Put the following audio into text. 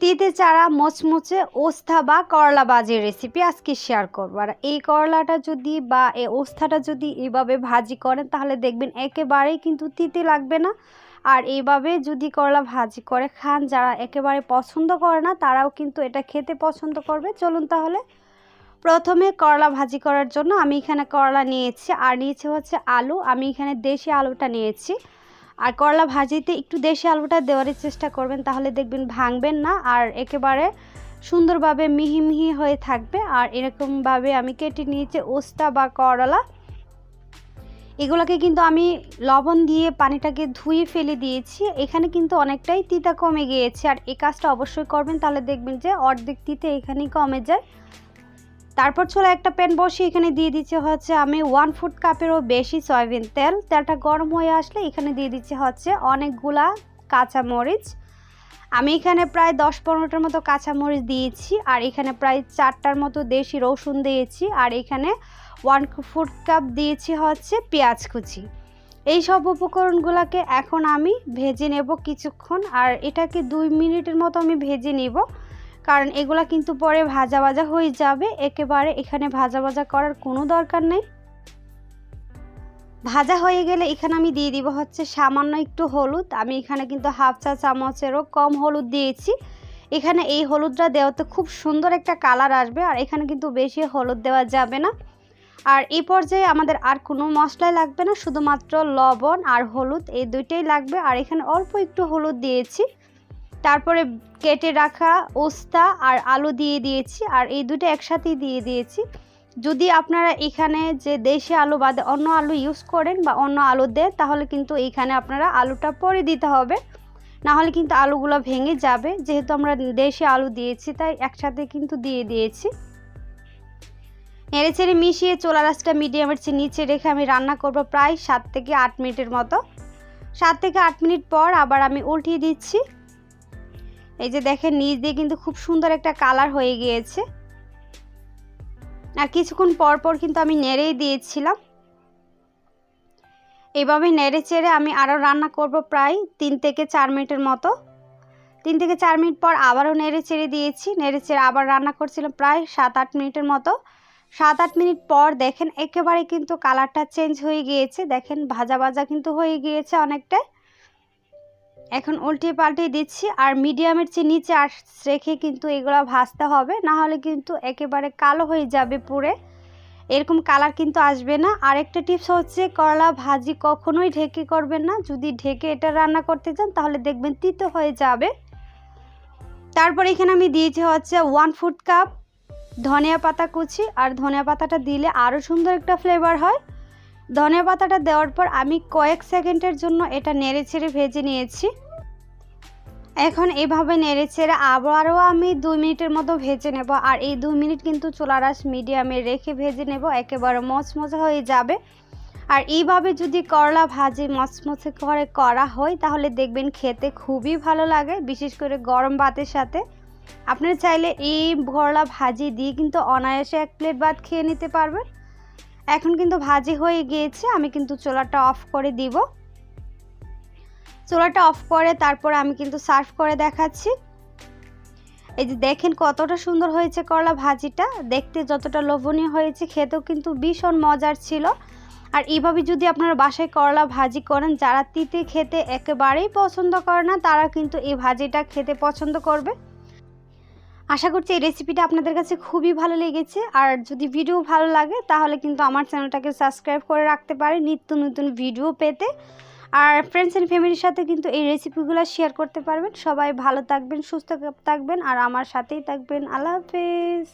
তিতে চারা, মোচমুচে, ওস্থা বা করলা বাজির রেসিপি আজকে শেয়ার করব। আর এই করলাটা যদি বা এই ওস্থাটা যদি এইভাবে ভাজি করেন, তাহলে দেখবেন একেবারেই কিন্তু তিতে লাগবে না। আর এইভাবে যদি করলা ভাজি করে খান, যারা একেবারে পছন্দ করে না, তারাও কিন্তু এটা খেতে পছন্দ করবে। চলুন তাহলে, প্রথমে করলা ভাজি করার জন্য আমি এখানে করলা নিয়েছি। আর নিয়েছি হচ্ছে আলু। আমি এখানে দেশি আলুটা নিয়েছি। আর করলা ভাজিতে একটু দেশি আলুটা দেওয়ার চেষ্টা করবেন, তাহলে দেখবেন ভাঙবেন না আর একেবারে সুন্দরভাবে মিহি মিহি হয়ে থাকবে। আর এরকমভাবে আমি কেটে নিয়েছি ওস্তা বা করলা। এগুলোকে কিন্তু আমি লবণ দিয়ে পানিটাকে ধুয়ে ফেলে দিয়েছি। এখানে কিন্তু অনেকটাই তিতা কমে গিয়েছে। আর এই কাজটা অবশ্যই করবেন, তাহলে দেখবেন যে অর্ধেক তিতে এখানেই কমে যায়। তারপর চলে একটা প্যান বসে এখানে দিয়ে দিচ্ছে হচ্ছে আমি ওয়ান ফুট কাপেরও বেশি সয়াবিন তেল। তেলটা গরম হয়ে আসলে এখানে দিয়ে দিচ্ছে হচ্ছে অনেকগুলা কাঁচা মরিচ আমি এখানে প্রায় দশ পনেরোটার মতো কাঁচামরিচ দিয়েছি আর এখানে প্রায় চারটার মতো দেশি রসুন দিয়েছি আর এখানে ওয়ান ফুট কাপ দিয়েছি হচ্ছে পেঁয়াজ কুচি। এই সব উপকরণগুলোকে এখন আমি ভেজে নেব কিছুক্ষণ আর এটাকে দুই মিনিটের মতো আমি ভেজে নেব। কারণ এগুলা কিন্তু পরে ভাজা ভাজা হয়ে যাবে। একেবারে এখানে ভাজা ভাজা করার কোনো দরকার নেই। ভাজা হয়ে গেলে এখানে আমি দিয়ে দিব হচ্ছে সামান্য একটু হলুদ। আমি এখানে কিন্তু হাফ চা চামচেরও কম হলুদ দিয়েছি। এখানে এই হলুদটা দেওয়াতে খুব সুন্দর একটা কালার আসবে আর এখানে কিন্তু বেশি হলুদ দেওয়া যাবে না। আর এই পর্যায়ে আমাদের আর কোনো মশলাই লাগবে না, শুধুমাত্র লবণ আর হলুদ এই দুইটাই লাগবে। আর এখানে অল্প একটু হলুদ দিয়েছি। তারপরে কেটে রাখা ওস্তা আর আলু দিয়ে দিয়েছি, আর এই দুটো একসাথেই দিয়ে দিয়েছি। যদি আপনারা এখানে যে দেশি আলু বাদে অন্য আলু ইউজ করেন বা অন্য আলু দেন, তাহলে কিন্তু এইখানে আপনারা আলুটা পরে দিতে হবে। না হলে কিন্তু আলুগুলো ভেঙে যাবে। যেহেতু আমরা দেশি আলু দিয়েছি, তাই একসাথে কিন্তু দিয়ে দিয়েছি। নেড়ে চেড়ে মিশিয়ে চোলা রাসটা মিডিয়ামের চেয়ে নিচে রেখে আমি রান্না করব প্রায় সাত থেকে আট মিনিটের মতো। সাত থেকে আট মিনিট পর আবার আমি উল্টিয়ে দিচ্ছি। এই যে দেখেন, নিচ দিয়ে কিন্তু খুব সুন্দর একটা কালার হয়ে গিয়েছে। আর কিছুক্ষণ পর পর কিন্তু আমি নেড়েই দিয়েছিলাম। এইভাবে নেড়ে চেড়ে আমি আরও রান্না করব প্রায় তিন থেকে চার মিনিটের মতো। তিন থেকে চার মিনিট পর আবারও নেড়ে চেড়ে দিয়েছি। নেড়ে চেড়ে আবার রান্না করছিলাম প্রায় সাত আট মিনিটের মতো। সাত আট মিনিট পর দেখেন, একেবারে কিন্তু কালারটা চেঞ্জ হয়ে গিয়েছে। দেখেন, ভাজা ভাজা কিন্তু হয়ে গিয়েছে অনেকটাই। এখন উল্টে পাল্টে দিচ্ছি আর মিডিয়ামের চেয়ে নিচে আস রেখে কিন্তু এগুলো ভাজতে হবে। না হলে কিন্তু একেবারে কালো হয়ে যাবে পুরে এরকম কালার কিন্তু আসবে না। আরেকটা টিপস হচ্ছে করলা ভাজি কখনোই ঢেকে করবেন না। যদি ঢেকে এটা রান্না করতে চান তাহলে দেখবেন তিতো হয়ে যাবে। তারপর এখানে আমি দিয়েছি হচ্ছে ওয়ান ফুট কাপ ধনিয়া পাতা কুচি। আর ধনিয়া পাতাটা দিলে আরও সুন্দর একটা ফ্লেভার হয়। ধনিয়া পাতাটা দেওয়ার পর আমি কয়েক সেকেন্ডের জন্য এটা নেড়ে ছেড়ে ভেজে নিয়েছি। এখন এভাবে নেড়ে ছেড়ে আবারও আমি দুই মিনিটের মতো ভেজে নেব আর এই দুই মিনিট কিন্তু চুলা রাস মিডিয়ামে রেখে ভেজে নেব, একেবারে মচমচে হয়ে যাবে। আর এইভাবে যদি করলা ভাজি মচমচে করে করা হয়, তাহলে দেখবেন খেতে খুবই ভালো লাগে, বিশেষ করে গরম ভাতের সাথে। আপনারা চাইলে এই করলা ভাজি দিয়ে কিন্তু অনায়াসে এক প্লেট ভাত খেয়ে নিতে পারবেন। এখন কিন্তু ভাজি হয়ে গিয়েছে, আমি কিন্তু চোলাটা অফ করে দিব। চোলাটা অফ করে তারপর আমি কিন্তু সার্ভ করে দেখাচ্ছি। এই যে দেখেন কতটা সুন্দর হয়েছে করলা ভাজিটা, দেখতে যতটা লোভনীয় হয়েছে, খেতেও কিন্তু ভীষণ মজার ছিল। আর এইভাবে যদি আপনারা বাসায় করলা ভাজি করেন, যারা তিতে খেতে একেবারেই পছন্দ করে না তারা কিন্তু এই ভাজিটা খেতে পছন্দ করবে। আশা করছি এই রেসিপিটা আপনাদের কাছে খুবই ভালো লেগেছে। আর যদি ভিডিও ভালো লাগে, তাহলে কিন্তু আমার চ্যানেলটাকে সাবস্ক্রাইব করে রাখতে পারে নিত্য নতুন ভিডিও পেতে। আর ফ্রেন্ডস অ্যান্ড ফ্যামিলির সাথে কিন্তু এই রেসিপিগুলো শেয়ার করতে পারবেন। সবাই ভালো থাকবেন, সুস্থ থাকবেন, আর আমার সাথেই থাকবেন। আল্লাহ হাফেজ।